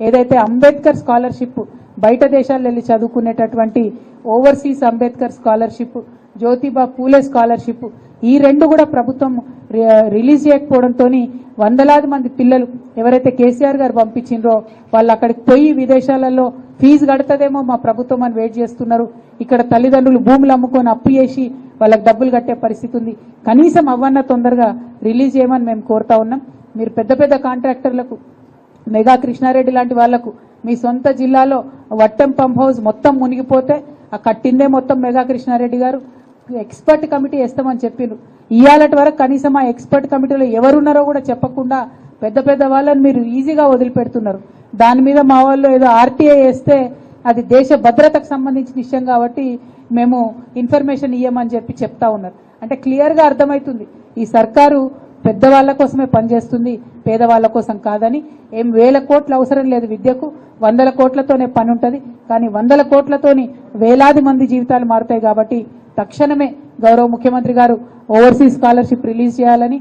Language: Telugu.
ఏదైతే అంబేద్కర్ స్కాలర్షిప్ బయట దేశాల్లో వెళ్ళి చదువుకునేటటువంటి overseas Ambedkar scholarship Jyotiba Phule scholarship ఈ రెండు కూడా ప్రభుత్వం రి- రిలీజ్ చేయకపోవడంతో వందలాది మంది పిల్లలు ఎవరైతే కేసీఆర్ గారు పంపించిండ్రో వాళ్ళు అక్కడికి పోయి విదేశాలలో ఫీజు కడతదేమో మా ప్రభుత్వం అని వెయిట్ చేస్తున్నారు. ఇక్కడ తల్లిదండ్రులు భూములు అమ్ముకొని అప్పు చేసి వాళ్ళకి డబ్బులు కట్టే పరిస్థితి ఉంది. కనీసం అవన్న తొందరగా రిలీజ్ చేయమని మేము కోరుతా ఉన్నాం. మీరు పెద్ద పెద్ద కాంట్రాక్టర్లకు మెగా కృష్ణారెడ్డి లాంటి వాళ్ళకు మీ సొంత జిల్లాలో వట్టం పంప్ హౌస్ మొత్తం మునిగిపోతే ఆ కట్టిందే మొత్తం మెగా కృష్ణారెడ్డి గారు. ఎక్స్పర్ట్ కమిటీ వేస్తామని చెప్పిండ్రు. ఇవాళటి వరకు కనీసం ఆ ఎక్స్పర్ట్ కమిటీలో ఎవరున్నారో కూడా చెప్పకుండా పెద్ద పెద్ద వాళ్ళని మీరు ఈజీగా వదిలిపెడుతున్నారు. దాని మీద మా వాళ్ళు ఏదో ఆర్టీఐ వేస్తే అది దేశ భద్రతకు సంబంధించిన విషయం కాబట్టి మేము ఇన్ఫర్మేషన్ ఇయ్యమని చెప్పి చెప్తా ఉన్నారు. అంటే క్లియర్గా అర్థమవుతుంది. ఈ సర్కారు పెద్దవాళ్ళ కోసమే పనిచేస్తుంది. పేదవాళ్ళ కోసం కాదని ఏం వేల కోట్లు అవసరం లేదు విద్యకు వందల కోట్లతోనే పని ఉంటుంది కానీ వందల కోట్లతోని వేలాది మంది జీవితాలు మారుతాయి కాబట్టి తక్షణమే గౌరవ ముఖ్యమంత్రి గారు ఓవర్సీస్ స్కాలర్షిప్ రిలీజ్ చేయాలని